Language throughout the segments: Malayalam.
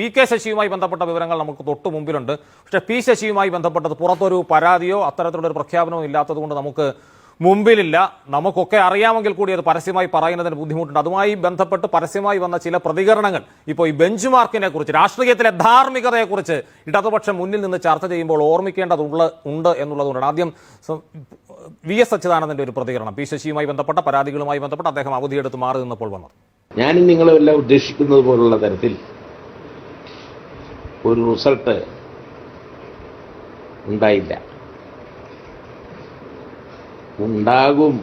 പി കെ ശശിയുമായി ബന്ധപ്പെട്ട വിവരങ്ങൾ നമുക്ക് തൊട്ടു മുമ്പിലുണ്ട്. പക്ഷേ പി ശശിയുമായി ബന്ധപ്പെട്ടത് പുറത്തൊരു പരാതിയോ അത്തരത്തിലുള്ള ഒരു പ്രഖ്യാപനമോ ഇല്ലാത്തതുകൊണ്ട് നമുക്ക് മുമ്പിലില്ല. നമുക്കൊക്കെ അറിയാമെങ്കിൽ കൂടി അത് പരസ്യമായി പറയുന്നതിന് ബുദ്ധിമുട്ടുണ്ട്. അതുമായി ബന്ധപ്പെട്ട് പരസ്യമായി വന്ന ചില പ്രതികരണങ്ങൾ ഇപ്പോൾ ഈ ബെഞ്ച് മാർക്കിനെ കുറിച്ച് രാഷ്ട്രീയത്തിലെ ധാർമ്മികതയെക്കുറിച്ച് ഇടതുപക്ഷം മുന്നിൽ നിന്ന് ചർച്ച ചെയ്യുമ്പോൾ ഓർമ്മിക്കേണ്ടതുള്ള ഉണ്ട് എന്നുള്ളതുകൊണ്ടാണ്. ആദ്യം വി എസ് അച്യുതാനന്ദന്റെ ഒരു പ്രതികരണം. പി ശശിയുമായി ബന്ധപ്പെട്ട പരാതികളുമായി ബന്ധപ്പെട്ട് അദ്ദേഹം അവധിയെടുത്ത് മാറി നിന്നപ്പോൾ വന്നത്. ഞാനും നിങ്ങളെല്ലാം ഉദ്ദേശിക്കുന്നത് പോലുള്ള തരത്തിൽ ഒരു റിസൾട്ട് ഉണ്ടായില്ല. ഉണ്ടാകും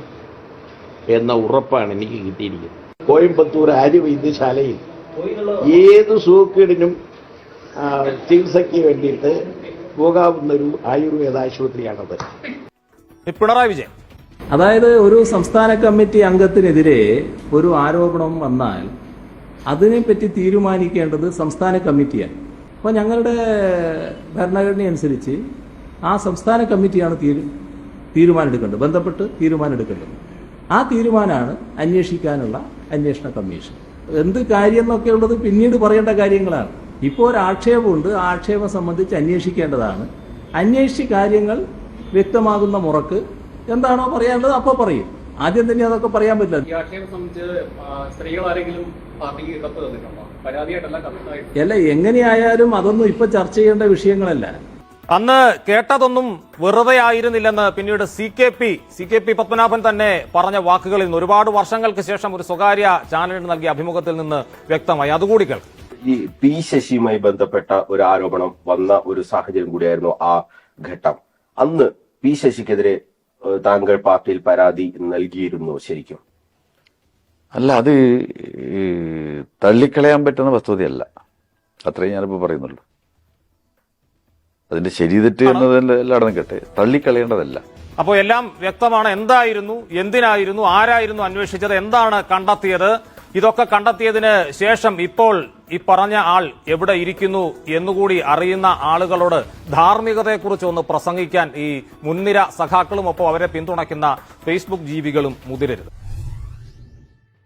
എന്ന ഉറപ്പാണ് എനിക്ക് കിട്ടിയിരിക്കുന്നത്. കോയമ്പത്തൂർ ആര്യവൈദ്യശാലയിൽ ഏത് സൂക്കേടിനും ചികിത്സയ്ക്ക് വേണ്ടിയിട്ട് പോകാവുന്ന ഒരു ആയുർവേദ ആശുപത്രിയാണത്. പിണറായി വിജയൻ. അതായത് ഒരു സംസ്ഥാന കമ്മിറ്റി അംഗത്തിനെതിരെ ഒരു ആരോപണം വന്നാൽ അതിനെപ്പറ്റി തീരുമാനിക്കേണ്ടത് സംസ്ഥാന കമ്മിറ്റിയാണ്. അപ്പോൾ ഞങ്ങളുടെ ഭരണഘടന അനുസരിച്ച് ആ സംസ്ഥാന കമ്മിറ്റിയാണ് തീരു തീരുമാനമെടുക്കേണ്ടത്. ബന്ധപ്പെട്ട് തീരുമാനമെടുക്കേണ്ടത്. ആ തീരുമാനമാണ് അന്വേഷിക്കാനുള്ള അന്വേഷണ കമ്മീഷൻ. എന്ത് കാര്യം എന്നൊക്കെ ഉള്ളത് പിന്നീട് പറയേണ്ട കാര്യങ്ങളാണ്. ഇപ്പോൾ ഒരു ആക്ഷേപമുണ്ട്. ആ ആക്ഷേപം സംബന്ധിച്ച് അന്വേഷിക്കേണ്ടതാണ്. അന്വേഷിച്ച് കാര്യങ്ങൾ വ്യക്തമാകുന്ന മുറക്ക് എന്താണോ പറയേണ്ടത് അപ്പോൾ പറയും. ആദ്യം തന്നെ അതൊക്കെ പറയാൻ പറ്റില്ല. അല്ല എങ്ങനെയായാലും അതൊന്നും ഇപ്പൊ ചർച്ച ചെയ്യേണ്ട വിഷയങ്ങളല്ല. അന്ന് കേട്ടതൊന്നും വെറുതെ ആയിരുന്നില്ലെന്ന് പിന്നീട് C K P C K P Padmanabhan തന്നെ പറഞ്ഞ വാക്കുകളിൽ നിന്ന് ഒരുപാട് വർഷങ്ങൾക്ക് ശേഷം ഒരു സ്വകാര്യ ചാനലിന് നൽകിയ അഭിമുഖത്തിൽ നിന്ന് വ്യക്തമായി. അതുകൂടി കേൾക്കും. ഈ പി ശശിയുമായി ബന്ധപ്പെട്ട ഒരു ആരോപണം വന്ന ഒരു സാഹചര്യം കൂടിയായിരുന്നു ആ ഘട്ടം. അന്ന് പി ശശിക്കെതിരെ താങ്കൾ പാർട്ടിയിൽ പരാതി നൽകിയിരുന്നു ശരിക്കും. അല്ല അത് തള്ളിക്കളയാൻ പറ്റുന്ന വസ്തുതയല്ല. അത്രയും ഞാനിപ്പോൾ പറയുന്നുള്ളൂ. അതിന്റെ ശരി തെറ്റ് എന്നതെല്ലാം എല്ലാം നിൽക്കട്ടെ തള്ളിക്കളയേണ്ടതല്ല. അപ്പോൾ എല്ലാം വ്യക്തമാണ്. എന്തായിരുന്നു എന്തിനായിരുന്നു ആരായിരുന്നു അന്വേഷിച്ചത് എന്താണ് കണ്ടെത്തിയത്? ഇതൊക്കെ കണ്ടെത്തിയതിന് ശേഷം ഇപ്പോൾ ഈ പറഞ്ഞ ആൾ എവിടെ ഇരിക്കുന്നു എന്നുകൂടി അറിയുന്ന ആളുകളോട് ധാർമ്മികതയെക്കുറിച്ച് ഒന്ന് പ്രസംഗിക്കാൻ ഈ മുൻനിര സഖാക്കളും ഒപ്പം അവരെ പിന്തുണയ്ക്കുന്ന ഫേസ്ബുക്ക് ജീവികളും മുതിരരുത്.